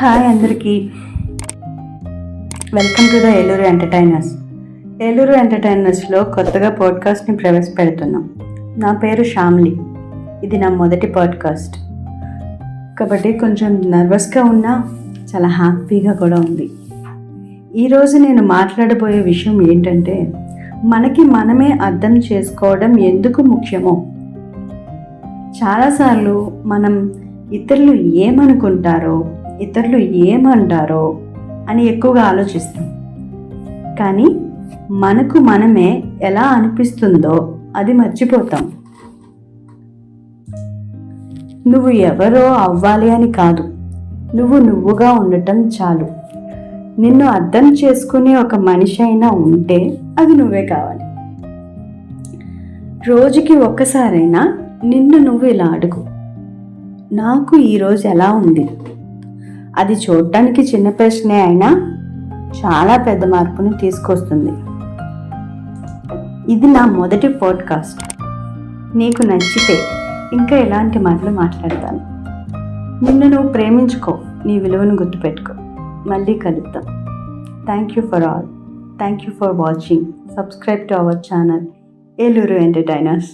Hi అందరికీ. Welcome to the Eluru entertainers Eluru ఎంటర్టైనర్స్లో కొత్తగా పాడ్కాస్ట్ని ప్రవేశపెడుతున్నాం. నా పేరు శ్యామ్లి ఇది నా మొదటి పాడ్కాస్ట్ కాబట్టి కొంచెం నర్వస్గా ఉన్నా చాలా హ్యాపీగా కూడా ఉంది. ఈరోజు నేను మాట్లాడబోయే విషయం ఏంటంటే మనకి మనమే అర్థం చేసుకోవడం ఎందుకు ముఖ్యమో. చాలాసార్లు మనం ఇతరులు ఏమనుకుంటారో ఇతరులు ఏమంటారో అని ఎక్కువగా ఆలోచిస్తాం. కానీ మనకు మనమే ఎలా అనిపిస్తుందో అది మర్చిపోతాం. నువ్వు ఎవరో అవ్వాలి అని కాదు. నువ్వు నువ్వుగా ఉండటం చాలు. నిన్ను అర్థం చేసుకునే ఒక మనిషి అయినా ఉంటే అది నువ్వే కావాలి. రోజుకి ఒక్కసారైనా నిన్ను నువ్వు ఇలా అడుగు. నాకు ఈరోజు ఎలా ఉంది? అది చూడటానికి చిన్న ప్రశ్నే అయినా చాలా పెద్ద మార్పుని తీసుకొస్తుంది. ఇది నా మొదటి పాడ్కాస్ట్. నీకు నచ్చితే ఇంకా ఎలాంటి మాటలు మాట్లాడతాను? నిన్ను నువ్వు ప్రేమించుకో నీ విలువను గుర్తుపెట్టుకో. మళ్ళీ కలుద్దాం. Thank you for all thank you for watching subscribe to our channel Eluru entertainers